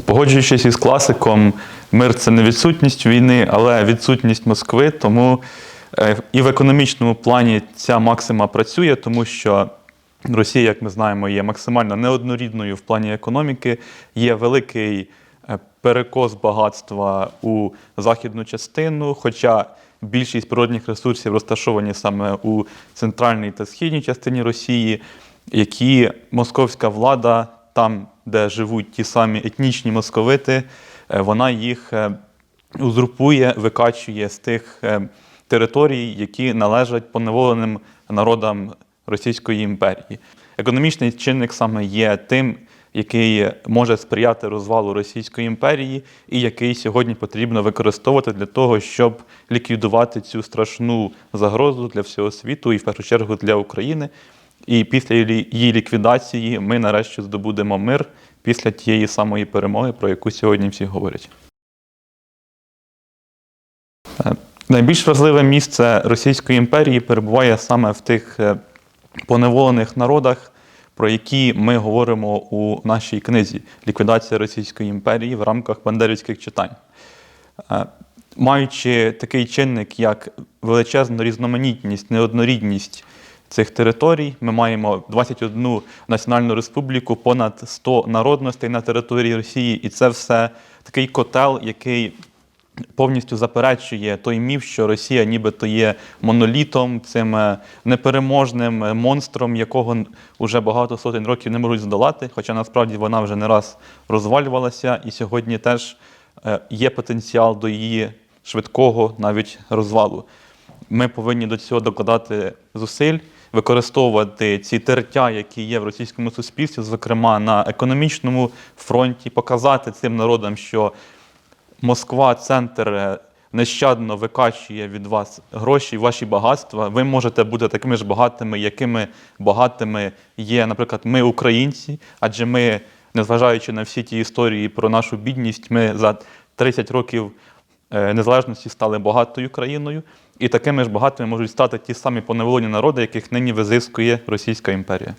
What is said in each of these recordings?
Погоджуючись із класиком, мир це не відсутність війни, але відсутність Москви. Тому е, і в економічному плані ця максима працює, тому що Росія, як ми знаємо, є максимально неоднорідною в плані економіки, є великий е, перекос багатства у західну частину, хоча більшість природних ресурсів розташовані саме у центральній та східній частині Росії, які московська влада там, де живуть ті самі етнічні московити, е, вона їх е, узурпує, викачує з тих е, територій, які належать поневоленим народам Російської імперії. Економічний чинник саме є тим, який може сприяти розвалу Російської імперії, і який сьогодні потрібно використовувати для того, щоб ліквідувати цю страшну загрозу для всього світу і в першу чергу для України. І після її ліквідації ми нарешті здобудемо мир після тієї самої перемоги, про яку сьогодні всі говорять. Е, Найбільш важливе місце Російської імперії перебуває саме в тих е, поневолених народах, про які ми говоримо у нашій книзі Ліквідація Російської імперії в рамках бандерівських читань. Е, Маючи такий чинник, як величезну різноманітність, неоднорідність цих територій, ми маємо 21 національну республіку, понад 100 народностей на території Росії, і це все такий котел, який повністю заперечує той міф, що Росія нібито є монолітом, цим е, непереможним е, монстром, якого вже багато сотень років не можуть здолати. Хоча насправді вона вже не раз розвалювалася, і сьогодні теж е, є потенціал до її швидкого навіть розвалу. Ми повинні до цього докладати зусиль, використовувати ці тертя, які є в російському суспільстві, зокрема на економічному фронті, показати цим народам, що Москва, центр е, нещадно викачує від вас гроші, ваші багатства. Ви можете бути такими ж багатими, якими багатими є, наприклад, ми, українці, адже ми, незважаючи на всі ті історії про нашу бідність, ми за 30 років незалежності стали багатою країною, і такими ж багатими можуть стати ті самі поневолені народи, яких нині визискує Російська імперія.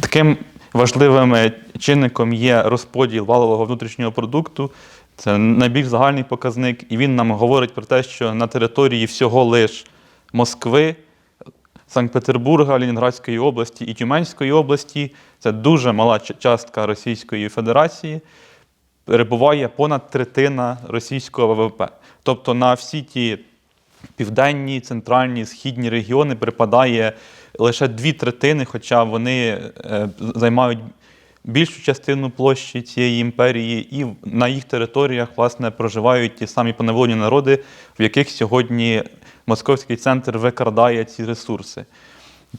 Таким важливим е, чинником є розподіл валового внутрішнього продукту. Це найбільш загальний показник, і він нам говорить про те, що на території всього лиш Москви, Санкт-Петербурга, Ленінградської області і Тюменської області це дуже мала частка Російської Федерації. Перебуває понад третина російського ВВП. Тобто на всі ті південні, центральні, східні регіони припадає лише дві третини, хоча вони е, займають більшу частину площі цієї імперії, і на їх територіях власне проживають ті самі поневолені народи, в яких сьогодні московський центр викрадає ці ресурси.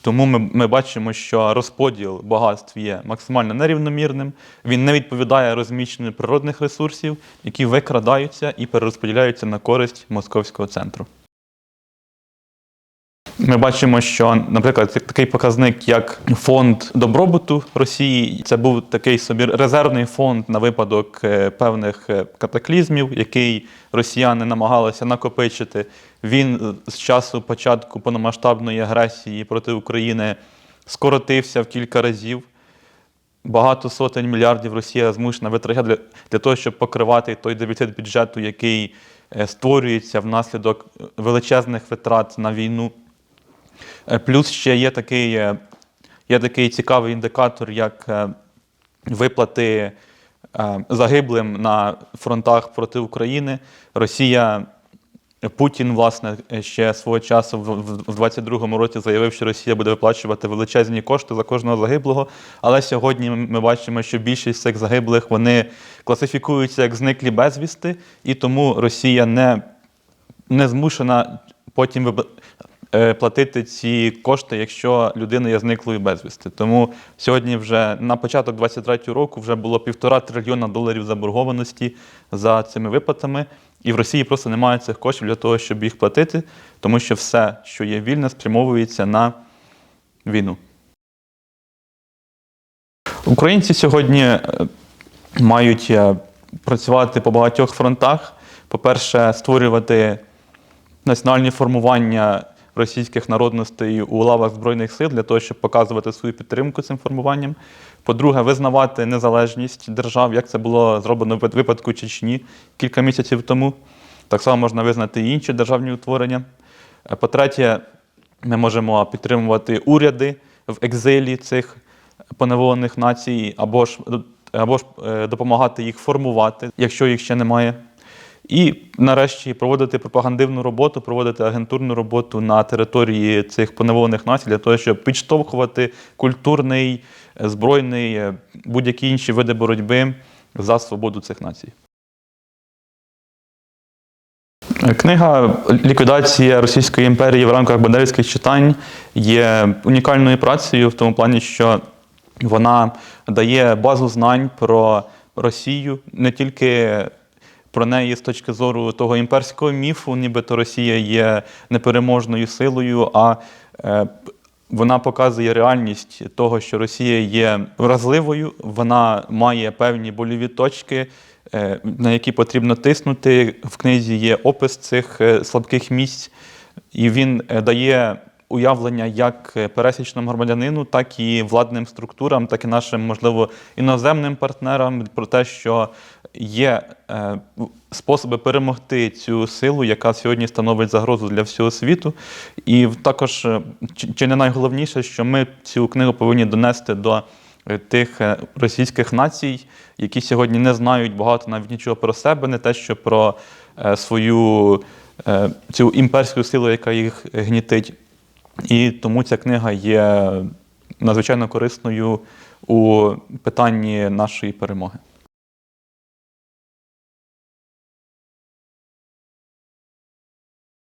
Тому ми, ми бачимо, що розподіл багатств є максимально нерівномірним. Він не відповідає розміщенню природних ресурсів, які викрадаються і перерозподіляються на користь московського центру. Ми бачимо, що, наприклад, такий показник, як фонд добробуту Росії, це був такий собі резервний фонд на випадок е, певних е, катаклізмів, який росіяни намагалися накопичити. Він е, з часу початку повномасштабної агресії проти України скоротився в кілька разів. Багато сотень мільярдів Росія змушена витрачати для, для того, щоб покривати той дефіцит бюджету, який створюється внаслідок величезних витрат на війну. Е, Плюс ще є такий, е, є такий цікавий індикатор, як е, виплати загиблим на фронтах проти України. Росія, Путін, власне, ще свого часу в- в в 22-му році заявив, що Росія буде виплачувати величезні кошти за кожного загиблого. Але сьогодні ми бачимо, що більшість цих загиблих вони класифікуються як зниклі безвісти, і тому Росія не, не змушена потім платити ці кошти, якщо людина є зниклою безвісти. Тому сьогодні вже на початок 2023 року вже було півтора трильйона доларів заборгованості за цими виплатами. І в Росії просто немає цих коштів для того, щоб їх платити, тому що все, що є вільне, спрямовується на війну. Українці сьогодні е, мають е, працювати по багатьох фронтах. По-перше, створювати національні формування російських народностей у лавах Збройних сил для того, щоб показувати свою підтримку цим формуванням. По-друге, визнавати незалежність держав, як це було зроблено в випадку Чечні кілька місяців тому. Так само можна визнати і інші державні утворення. Е, По-третє, ми можемо підтримувати уряди в екзилі цих поневолених націй, або ж, або ж е, допомагати їх формувати, якщо їх ще немає. І нарешті проводити пропагандивну роботу, проводити агентурну роботу на території цих поневолених націй для того, щоб підштовхувати культурний, е, збройний, е, будь-які інші види боротьби за свободу цих націй. Книга Ліквідація Російської імперії в рамках бандерівських читань є унікальною працею в тому плані, що вона дає базу знань про Росію, не тільки про неї з точки зору того імперського міфу, нібито Росія є непереможною силою, а е, вона показує реальність того, що Росія є вразливою, вона має певні больові точки, е, на які потрібно тиснути. В книзі є опис цих е, слабких місць, і він дає уявлення як пересічному громадянину, так і владним структурам, так і нашим, можливо, іноземним партнерам про те, що є е, способи перемогти цю силу, яка сьогодні становить загрозу для всього світу. І також, е, чи- не найголовніше, що ми цю книгу повинні донести до е, тих е, російських націй, які сьогодні не знають багато навіть нічого про себе, не те, що про е, свою е, цю імперську силу, яка їх гнітить. І тому ця книга є надзвичайно корисною у питанні нашої перемоги.